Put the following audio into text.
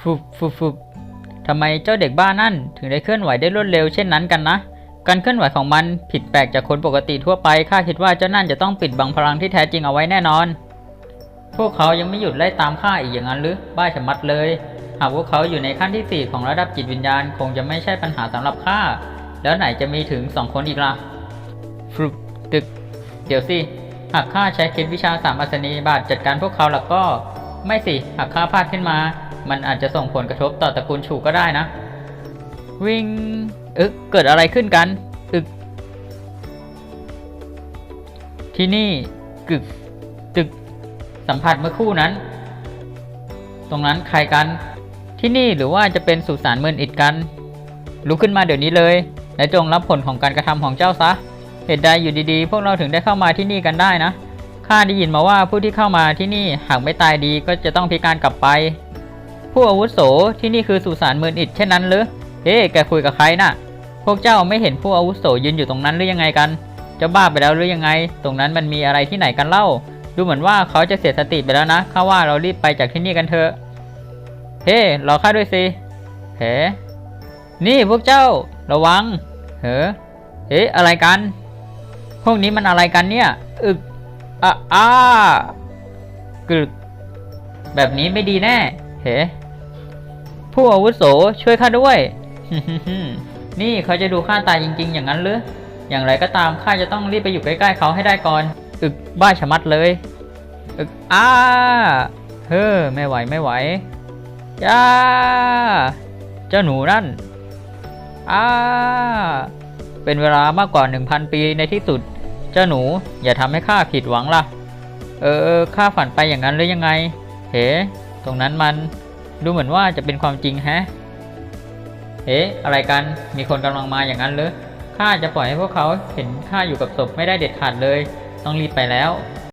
ฟุบฟุบฟุบทำไมเจ้าเด็กบ้านั่น ถึงได้เคลื่อนไหวได้รวดเร็วเช่นนั้นกันนะ การเคลื่อนไหวของมันผิดแปลกจากคนปกติทั่วไปข้าคิดว่าเจ้านั่นจะต้องปิดบังพลังที่แท้จริงเอาไว้แน่นอน พวกเขายังไม่หยุดไล่ตามข้าอีกอย่างนั้นหรือบ้าชะมัดเลย หากพวกเขาอยู่ในขั้นที่ 4 ของระดับจิตวิญญาณคงจะไม่ใช่ปัญหาสำหรับข้าแล้วไหนจะมีถึงสองคนอีกล่ะฟลุปตึก เดี๋ยวสิหากข้าใช้เคล็ดวิชาสามอัศนีบาทจัดการพวกเขาแล้วก็ ไม่สิหากข้าพลาดขึ้นมา มันอาจจะส่งผลกระทบต่อตระกูลฉูก็ได้นะ วิ่งอึกเกิดอะไรขึ้นกันอึกที่นี่กึกตึกสัมผัสเมื่อคู่นั้น ตรงนั้นใครกันที่นี่หรือว่าจะเป็นสุสานเมืองอิดกัน ลุกขึ้นมาเดี๋ยวนี้เลย และจงรับผลของการกระทำของเจ้าซะ เหตุใดอยู่ดีๆ พวกเราถึงได้เข้ามาที่นี่กันได้นะ ข้าได้ยินมาว่าผู้ที่เข้ามาที่นี่หากไม่ตายดีก็จะต้องพิการกลับไป ผู้อาวุโสที่นี่คือสุสานเมืองอิดเช่นนั้นหรือเฮ้แกคุยกับใครน่ะ พวกเจ้าไม่เห็นผู้อาวุโสยืนอยู่ตรงนั้นหรือยังไงกันจ้าบ้าไปแล้วหรือยังไง ตรงนั้นมันมีอะไรที่ไหนกันเล่า ดูเหมือนว่าเขาจะเสียสติไปแล้วนะข้าว่าเรารีบไปจากที่นี่กันเถอะ เฮ้รอข้าด้วยสิเฮ้นี่พวกเจ้า ระวัง เฮ้เฮ้อะไรกัน พวกนี้มันอะไรกันเนี่ยอึกอะอ้ากึกแบบนี้ไม่ดีแน่ เฮ้ผู้อาวุโสช่วยข้าด้วย นี่เขาจะดูข้าตายจริง ๆ อย่างนั้นหรือ อย่างไรก็ตามข้าจะต้องรีบไปอยู่ใกล้ๆเขาให้ได้ก่อน อึกบ้าชะมัดเลย อึกอ้า เฮ้อไม่ไหวไม่ไหวย่าเจ้าหนูนั่นอ้าเป็นเวลามากกว่า 1,000 ปีในที่สุด เจ้าหนู อย่าทำให้ข้าผิดหวังล่ะ เออเออข้าฝันไปอย่างนั้นหรือยังไง เฮ้ ตรงนั้นมันดูเหมือนว่าจะเป็นความจริงแฮะ เอ๊ะ อะไรกัน มีคนกำลังมาอย่างนั้นหรือข้าจะปล่อยให้พวกเขาเห็นข้าอยู่กับศพไม่ได้เด็ดขาดเลย ต้องรีบไปแล้ว